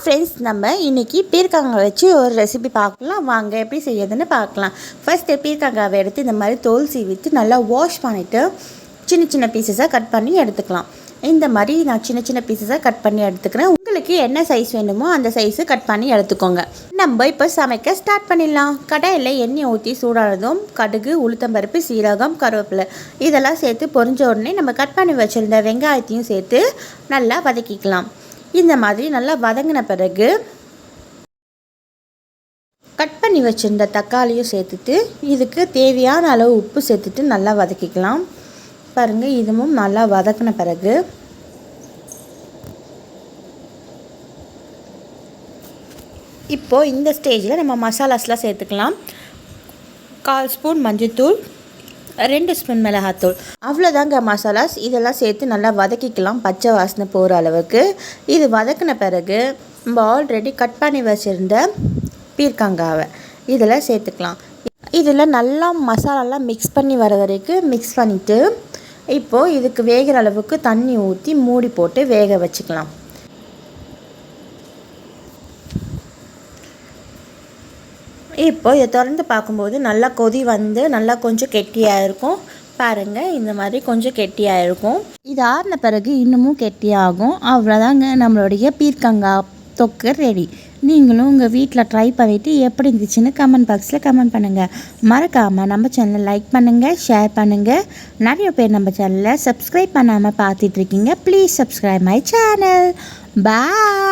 Friends நம்ம இன்றைக்கி பீர்க்கங்காய் வச்சு ஒரு ரெசிபி பார்க்கலாம். வாங்க எப்படி செய்யறதுன்னு பார்க்கலாம். ஃபஸ்ட்டு பீர்க்கங்காவை எடுத்து இந்த மாதிரி தோல் சீவிட்டு நல்லா வாஷ் பண்ணிவிட்டு சின்ன சின்ன பீசஸாக கட் பண்ணி எடுத்துக்கலாம். இந்த மாதிரி நான் சின்ன சின்ன பீசஸாக கட் பண்ணி எடுத்துக்கிறேன். உங்களுக்கு என்ன சைஸ் வேணுமோ அந்த சைஸு கட் பண்ணி எடுத்துக்கோங்க. நம்ம இப்போ சமைக்க ஸ்டார்ட் பண்ணிடலாம். கடாயில் எண்ணெய் ஊற்றி சூடானதும் கடுகு உளுத்தம்பருப்பு சீரகம் கருவேப்பிலை இதெல்லாம் சேர்த்து பொறிஞ்ச உடனே நம்ம கட் பண்ணி வச்சுருந்த வெங்காயத்தையும் சேர்த்து நல்லா வதக்கிக்கலாம். இந்த மாதிரி நல்லா வதங்கின பிறகு கட் பண்ணி வச்சுருந்த தக்காளியும் சேர்த்துட்டு இதுக்கு தேவையான அளவு உப்பு சேர்த்துட்டு நல்லா வதக்கிக்கலாம். பாருங்கள் இதுவும் நல்லா வதக்கின பிறகு இப்போது இந்த ஸ்டேஜில் நம்ம மசாலாஸ்லாம் சேர்த்துக்கலாம். கால் ஸ்பூன் மஞ்சள்தூள் ரெண்டு ஸ்பூன் மிளகாத்தூள். அவ்வளோதாங்க மசாலாஸ். இதெல்லாம் சேர்த்து நல்லா வதக்கிக்கலாம் பச்சை வாசனை போகிற அளவுக்கு. இது வதக்கின பிறகு நம்ம ஆல்ரெடி கட் பண்ணி வச்சுருந்த பீர்க்கங்காவை இதில் சேர்த்துக்கலாம். இதில் நல்லா மசாலாலாம் மிக்ஸ் பண்ணி வர வரைக்கும் மிக்ஸ் பண்ணிவிட்டு இப்போது இதுக்கு வேகிற அளவுக்கு தண்ணி ஊற்றி மூடி போட்டு வேக வச்சுக்கலாம். இப்போ இதை திறந்து பார்க்கும்போது நல்லா கொதி வந்து நல்லா கொஞ்சம் கெட்டியாக இருக்கும். பாருங்கள் இந்த மாதிரி கொஞ்சம் கெட்டியாக இருக்கும். இது ஆறின பிறகு இன்னமும் கெட்டியாகும் அவ்வளோதாங்க நம்மளுடைய பீர்க்கங்காய் தொக்கு ரெடி நீங்களும் உங்கள் வீட்டில் ட்ரை பண்ணிவிட்டு எப்படி இருந்துச்சுன்னு கமெண்ட் பாக்ஸில் கமெண்ட் பண்ணுங்கள் மறக்காமல் நம்ம சேனலை லைக் பண்ணுங்கள் ஷேர் பண்ணுங்கள் நிறைய பேர் நம்ம சேனலை சப்ஸ்கிரைப் பண்ணாமல் பார்த்துட்ருக்கீங்க please subscribe my channel bye